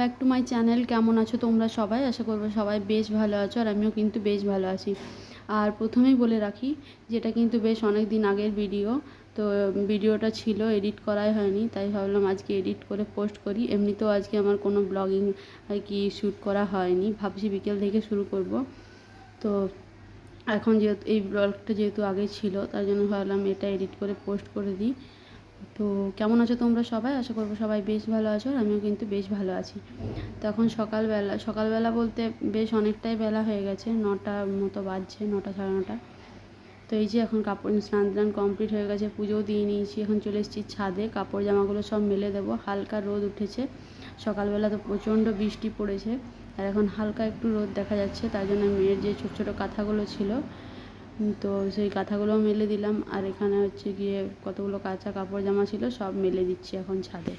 Back to my channel কেমন আছো তোমরা সবাই? আশা করব সবাই বেশ ভালো আছো আর আমিও কিন্তু বেশ ভালো আছি। আর প্রথমেই বলে রাখি, যেটা কিন্তু বেশ অনেক দিন আগের ভিডিও তো ভিডিওটা ছিল এডিট করাই হয়নি, তাই ভাবলাম আজকে এডিট করে পোস্ট করি। এমনিতেও আজকে আমার কোনো ব্লগিং আর কি শ্যুট করা হয়নি, ভাবছি বিকেল থেকে শুরু করব। তো এখন যেহেতু, এই ব্লগটা যেহেতু আগে ছিল তার জন্য ভাবলাম এটা এডিট করে পোস্ট করে দিই। তো কেমন আছো তোমরা সবাই? আশা করব সবাই বেশ ভালো আছো আর আমিও কিন্তু বেশ ভালো আছি। তো এখন সকালবেলা সকালবেলা বলতে বেশ অনেকটাই বেলা হয়ে গেছে, নটা মতো বাজছে, নটা সাড়ে নটা। তো এই যে এখন কাপড় স্নান টান কমপ্লিট হয়ে গেছে, পুজোও দিয়ে নিয়েছি, এখন চলে এসেছি ছাদে, কাপড় জামাগুলো সব মেলে দেবো, হালকা রোদ উঠেছে। সকালবেলা তো প্রচণ্ড বৃষ্টি পড়েছে, আর এখন হালকা একটু রোদ দেখা যাচ্ছে, তার জন্য মেয়ের যে ছোটো ছোটো কাঁথাগুলো ছিল তো সেই কাঁথাগুলোও মেলে দিলাম। আর এখানে হচ্ছে গিয়ে কতগুলো কাঁচা কাপড় জামা ছিল সব মেলে দিচ্ছি এখন ছাদে।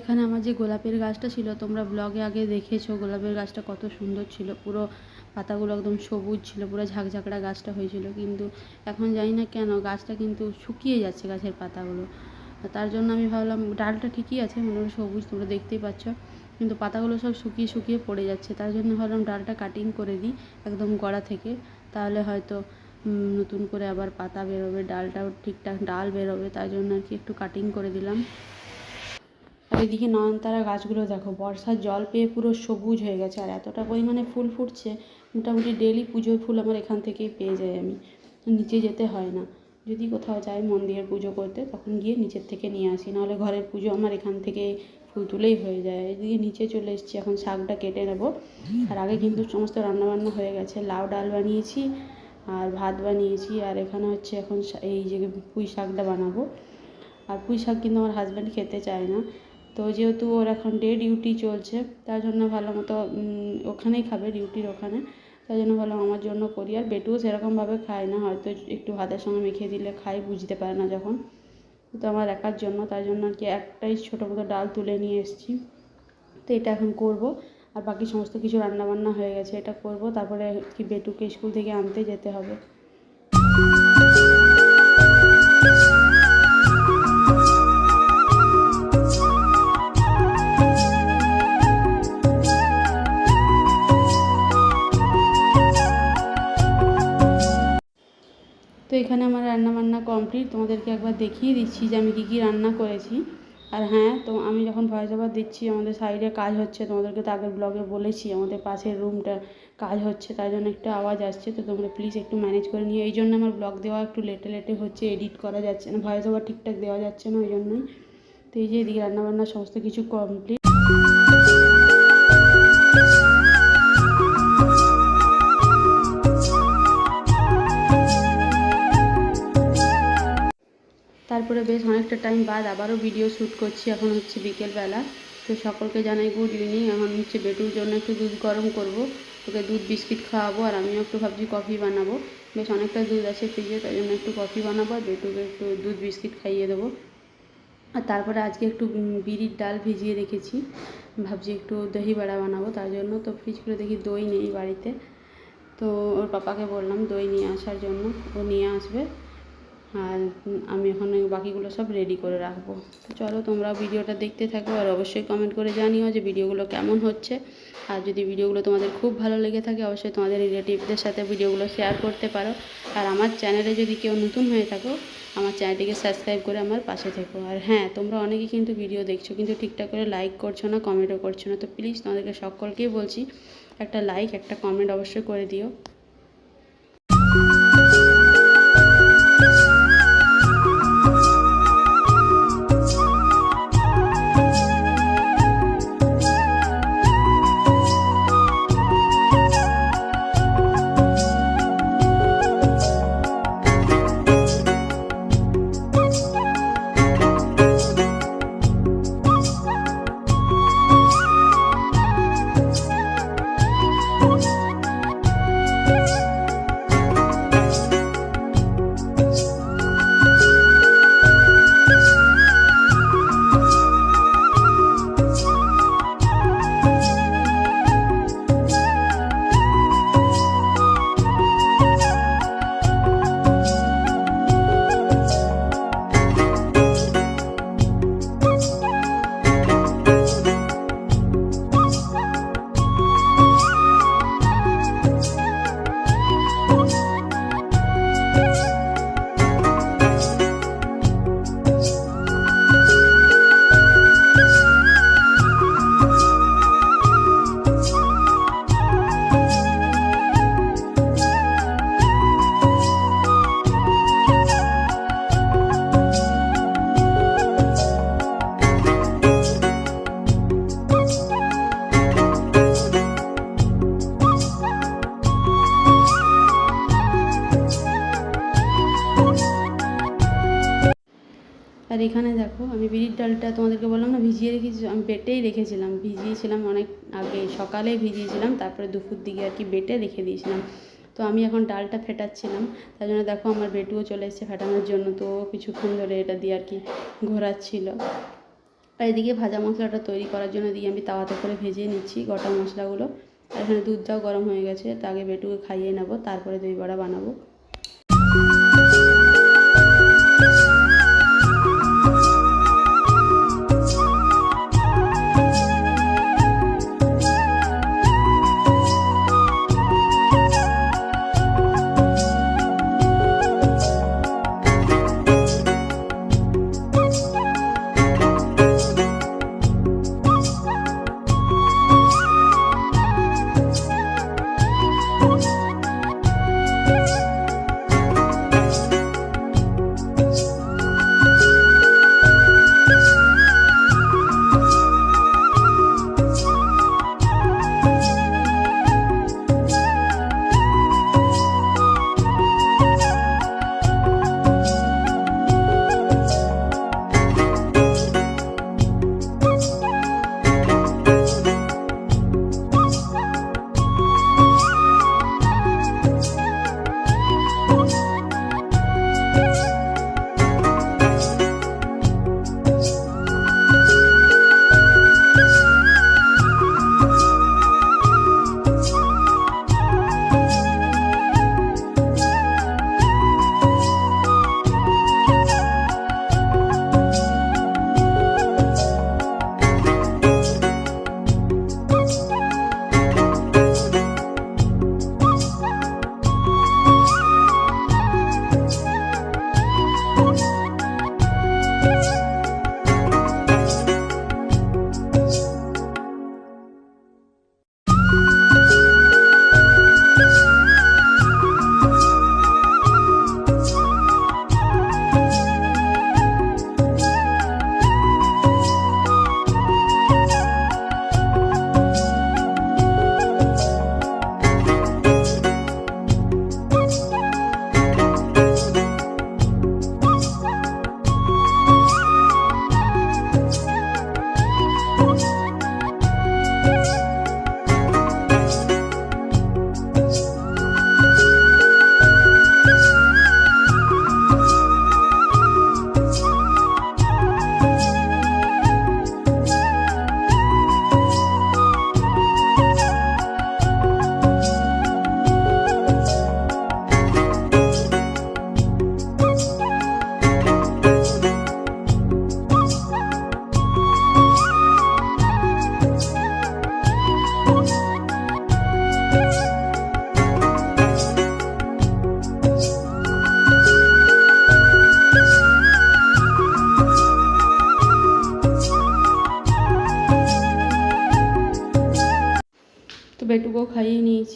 এখানে আমার যে গোলাপের গাছটা ছিল, তোমরা ব্লগে আগে দেখেছ, গোলাপের গাছটা কত সুন্দর ছিল, পুরো পাতাগুলো একদম সবুজ ছিল, পুরো ঝাঁকঝাঁকড়া গাছটা হয়েছিল, কিন্তু এখন জানি না কেন গাছটা কিন্তু শুকিয়ে যাচ্ছে গাছের পাতাগুলো। তার জন্য আমি ভাবলাম, ডালটা ঠিকই আছে মোটামুটি সবুজ, তোমরা দেখতেই পাচ্ছ, কিন্তু পাতাগুলো সব শুকিয়ে শুকিয়ে পড়ে যাচ্ছে। তার জন্য ভাবলাম ডালটা কাটিং করে দিই একদম গোড়া থেকে, তাহলে হয়তো নতুন করে আবার পাতা বেরোবে, ডালটাও ঠিকঠাক, ডাল বেরোবে, তার জন্য আর কি একটু কাটিং করে দিলাম। আর এদিকে নয়নতারা গাছগুলো দেখো, বর্ষার জল পেয়ে পুরো সবুজ হয়ে গেছে। আর এতটা পরিমাণে ফুল ফুটছে, মোটামুটি ডেলি পুজোর ফুল আমার এখান থেকেই পেয়ে যাই আমি। নিচে যেতে হয় না। যদি কোথাও যাই মন্দিরের পুজো করতে, তখন গিয়ে নিচের থেকে নিয়ে আসি। নাহলে ঘরের পুজো আমার এখান থেকে ফুল তুলেই হয়ে যায়। এদিকে নিচে চলে এসেছি, এখন শাকটা কেটে নেব। আর আগে কিন্তু সমস্ত রান্নাবান্না হয়ে গেছে। লাউ ডাল বানিয়েছি আর ভাত বানিয়েছি। আর এখানে হচ্ছে এখন এই যে পুঁই শাকটা বানাবো। আর পুঁই শাক কিন্তু আমার হাজব্যান্ড খেতে চায় না। তো যেহেতু ওর এখন ডে ডিউটি চলছে, তার জন্য ভালো মতো ওখানেই খাবে ডিউটির ওখানে। তাই জন্য ভালো আমার জন্য করি। আর বেটুও সেরকমভাবে খায় না, হয়তো একটু ভাতের সঙ্গে মেখে দিলে খায়, বুঝতে পারে না যখন। তো আমার একার জন্য তাই জন্য আর কি একটাই ছোটো মতো ডাল তুলে নিয়ে এসেছি। তো এটা এখন করব। আর বাকি সমস্ত কিছু রান্নাবান্না হয়ে গেছে, এটা করব। তারপরে কি বেটুকে স্কুল থেকে আনতে যেতে হবে। এখানে আমার রান্না বান্না কমপ্লিট তোমাদেরকে একবার দেখিয়ে দিচ্ছি যে আমি কী কী রান্না করেছি। আর হ্যাঁ তো আমি যখন ভয়েস ওভার দিচ্ছি, আমাদের সাইডে কাজ হচ্ছে। তোমাদেরকে তো আগের ব্লগে বলেছি, আমাদের পাশের রুমটা কাজ হচ্ছে, তার জন্য একটু আওয়াজ আসছে। তো তোমরা প্লিজ একটু ম্যানেজ করে নিও। এই জন্য আমার ব্লগ দেওয়া একটু লেটে লেটে হচ্ছে এডিট করা যাচ্ছে না, ভয়েস ওভার ঠিকঠাক দেওয়া যাচ্ছে না, ওই জন্যই। তো এই যে এদিকে রান্নাবান্না সমস্ত কিছু কমপ্লিট তারপরে বেশ অনেকটা টাইম বাদ, আবারও ভিডিও শ্যুট করছি এখন হচ্ছে বিকেলবেলা। তো সকলকে জানাই গুড ইভিনিং এখন হচ্ছে বেটুর জন্য একটু দুধ গরম করব। ওকে দুধ বিস্কিট খাওয়াবো আর আমিও একটু ভাবছি কফি বানাবো। বেশ অনেকটা দুধ আছে ফ্রিজে তাই জন্য একটু কফি বানাবো আর বেটুকে একটু দুধ বিস্কিট খাইয়ে দেবো। আর তারপরে আজকে একটু বিড়ির ডাল ভিজিয়ে রেখেছি। ভাবছি একটু দহি বড়া বানাবো, তার জন্য তো ফ্রিজ করে দেখি দই নেই বাড়িতে। তো ওর পাপাকে বললাম দই নিয়ে আসার জন্য, ও নিয়ে আসবে। আর আমি এখন বাকিগুলো সব রেডি করে রাখব। তো চলো তোমরা ভিডিওটা দেখতে থাকো আর অবশ্যই কমেন্ট করে জানিও যে ভিডিওগুলো কেমন হচ্ছে। আর যদি ভিডিওগুলো তোমাদের খুব ভালো লেগে থাকে, অবশ্যই তোমাদের রিলেটিভদের সাথে ভিডিওগুলো শেয়ার করতে পারো। আর আমার চ্যানেলে যদি কেউ নতুন হয়ে থাকো, আমার চ্যানেলটিকে সাবস্ক্রাইব করে আমার পাশে থেকো। আর হ্যাঁ তোমরা অনেকেই কিন্তু ভিডিও দেখছ, কিন্তু ঠিকঠাক করে লাইক করছ না কমেন্টও করছ না। তো প্লিজ তোমাদেরকে সকলকেই বলছি, একটা লাইক একটা কমেন্ট অবশ্যই করে দিও। আর এখানে দেখো, আমি বিড়ির ডালটা তোমাদেরকে বললাম না, ভিজিয়ে রেখেছি আমি বেটেই রেখেছিলাম। ভিজিয়েছিলাম অনেক আগে, সকালে ভিজিয়েছিলাম, তারপরে দুপুর দিকে আর কি বেটে রেখে দিয়েছিলাম। তো আমি এখন ডালটা ফেটাচ্ছিলাম, তার জন্য দেখো আমার বেটুও চলে এসেছে ফেটানোর জন্য, তো কিছুক্ষণ ধরে এটা দিয়ে আর কি ঘোরাচ্ছিল। আর এদিকে ভাজা মশলাটা তৈরি করার জন্য দিয়ে আমি তাওয়াতে করে ভেজে নিচ্ছি গোটা মশলাগুলো। আর এখানে দুধটাও গরম হয়ে গেছে, তো আগে বেটুকে খাইয়ে নেব, তারপরে দই বড়া বানাবো।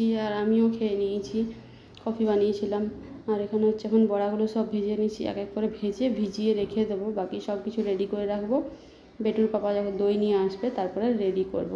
নিয়েছি আর আমিও খেয়ে নিয়েছি। কফি বানিয়েছিলাম। আর এখানে হচ্ছে এখন বড়াগুলো সব ভেজে নিয়েছি। এক এক করে ভেজে, ভিজিয়ে রেখে দেবো। বাকি সব কিছু রেডি করে রাখব। বেটুর পাপা যখন দই নিয়ে আসবে, তারপরে রেডি করব।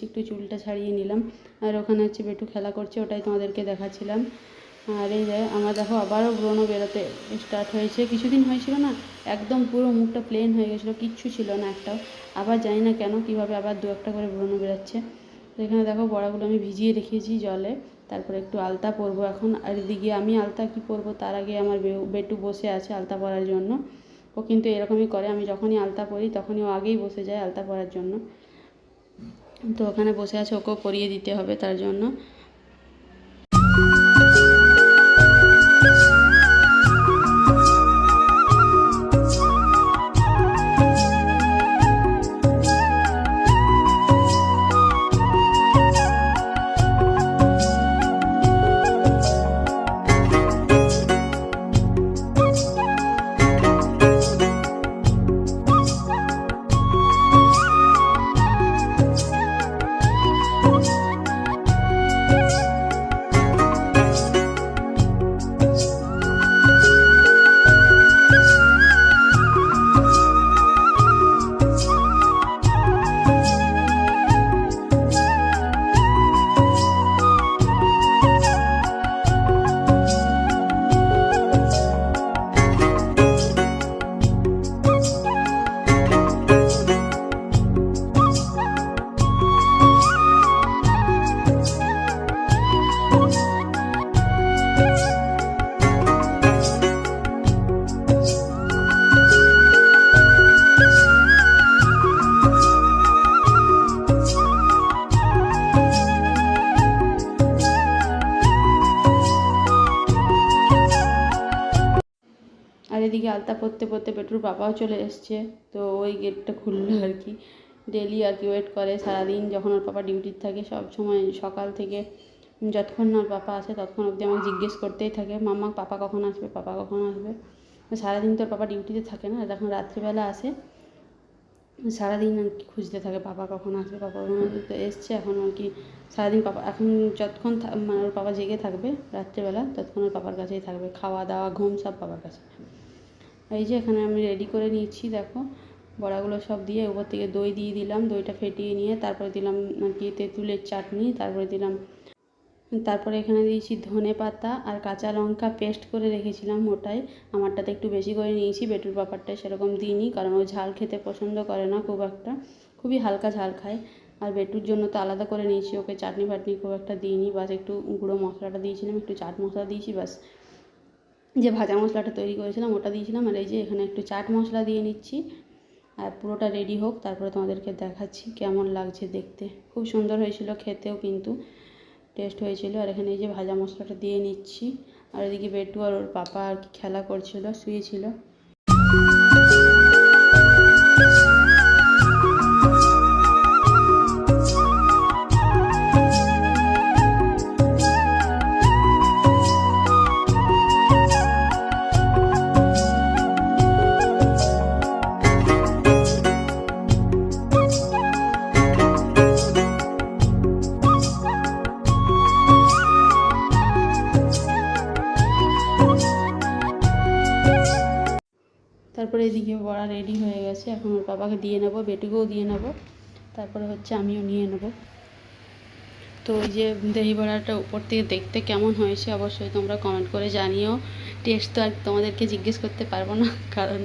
নিয়েছি একটু চুলটা ছাড়িয়ে নিলাম। আর ওখানে হচ্ছে বেটু খেলা করছে, ওটাই তোমাদেরকে দেখাচ্ছিলাম। আর এই যে আমার দেখো আবারও ব্রণ বেরোতে স্টার্ট হয়েছে। কিছুদিন হয়েছিল না, একদম পুরো মুখটা প্লেন হয়ে গেছিল, কিচ্ছু ছিল না একটাও। আবার জানি না কেন, কীভাবে আবার দু একটা করে ব্রণ বেরোচ্ছে। তো এখানে দেখো বড়াগুলো আমি ভিজিয়ে রেখেছি জলে, তারপরে একটু আলতা পরবো এখন। আর এদিকে আমি আলতা কী পরবো, তার আগে আমার বেটু বসে আছে আলতা পরার জন্য। ও কিন্তু এরকমই করে, আমি যখনই আলতা পরি তখনই ও আগেই বসে যায় আলতা পরার জন্য। তো ওখানে বসে আছে ওকেও পরিয়ে দিতে হবে তার জন্য। আর পড়তে পড়তে পেটুর বাবাও চলে এসছে। তো ওই গেটটা খুললো আর কি। ডেলি আর কি ওয়েট করে সারাদিন যখন ওর পাপা ডিউটির থাকে সব সময় সকাল থেকে যতক্ষণ না ওর পাপা আসে ততক্ষণ অবধি আমাকে জিজ্ঞেস করতেই থাকে, মাম্মা, পাপা কখন আসবে? পাপা কখন আসবে? সারাদিন তো ওর পাপা ডিউটিতে থাকে না। যখন রাত্রিবেলা আসে, সারাদিন আর কি খুঁজতে থাকে, পাপা কখন আসবে? পাপা কখন আসবে? তো এসছে এখন আর কি সারাদিন পাপা, এখন যতক্ষণ মানে ওর পাপা জেগে থাকবে রাত্রেবেলা, ততক্ষণ ওর পাপার কাছেই থাকবে। খাওয়া দাওয়া ঘুম সব পাপার কাছে এই যে এখানে আমি রেডি করে নিয়েছি, দেখো। বড়াগুলো সব দিয়ে উপর থেকে দই দিয়ে দিলাম, দইটা ফেটিয়ে নিয়ে তারপরে দিলাম আর কি তেঁতুলের চাটনি, তারপরে দিলাম, তারপরে এখানে দিয়েছি ধনে পাতা আর কাঁচা লঙ্কা পেস্ট করে রেখেছিলাম ওটাই। আমারটাতে একটু বেশি করে নিয়েছি, বেটুর পাপারটায় সেরকম দিইনি, কারণ ও ঝাল খেতে পছন্দ করে না খুব একটা। খুবই হালকা ঝাল খায়। আর বেটুর জন্য তো আলাদা করে নিয়েছি, ওকে চাটনি ফাটনি খুব একটা দিইনি, বাস একটু গুঁড়ো মশলাটা দিয়েছিলাম, একটু চাট মশলা দিয়েছি, বাস। যে ভাজা মশলাটা তৈরি করেছিলাম ওটা দিয়েছিলাম আর এই যে এখানে একটু চাট মশলা দিয়ে নিচ্ছি। আর পুরোটা রেডি হোক, তারপরে তোমাদেরকে দেখাচ্ছি কেমন লাগছে দেখতে। খুব সুন্দর হয়েছিল খেতেও কিন্তু টেস্ট হয়েছিল। আর এখানে এই যে ভাজা মশলাটা দিয়ে নিচ্ছি। আর এদিকে বেটু আর ওর পাপা আর কি খেলা করছিল, শুয়েছিল। এখন ওর বাবাকে দিয়ে নেব, বেটুকেও দিয়ে নেব। তারপরে হচ্ছে আমিও নিয়ে নেব। তো ওই যে দহি বড়াটা উপর থেকে দেখতে কেমন হয়েছে অবশ্যই তোমরা কমেন্ট করে জানিও। টেস্ট তো আর তোমাদেরকে জিজ্ঞেস করতে পারব না, কারণ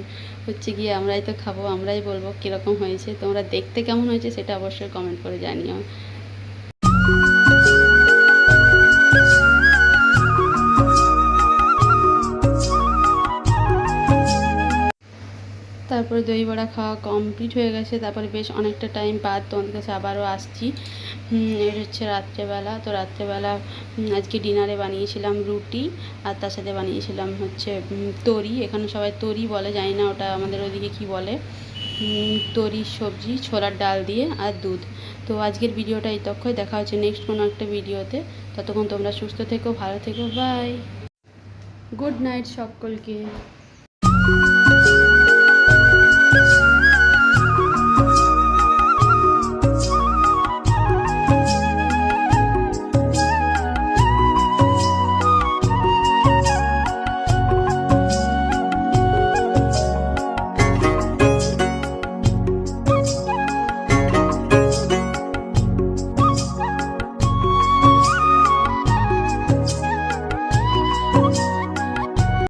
হচ্ছে গিয়ে আমরাই তো খাব, আমরাই বলব কীরকম হয়েছে। তোমরা দেখতে কেমন হয়েছে সেটা অবশ্যই কমেন্ট করে জানিও। তারপরে দই বড়া খাওয়া কমপ্লিট হয়ে গেছে। তারপরে বেশ অনেকটা টাইম বাদ তোমাদের কাছে আবারও আসছি। এটা হচ্ছে রাত্রেবেলা। তো রাত্রেবেলা আজকে ডিনারে বানিয়েছিলাম রুটি আর তার সাথে বানিয়েছিলাম হচ্ছে তরি। এখানে সবাই তরি বলে, জানি না ওটা আমাদের ওদিকে কি বলে। তরির সবজি, ছোলার ডাল দিয়ে আর দুধ। তো আজকের ভিডিওটা এই তক্ষই দেখা হচ্ছে নেক্সট কোনো একটা ভিডিওতে। ততক্ষণ তোমরা সুস্থ থেকো, ভালো থেকো বাই গুড নাইট সকলকে। Thank you.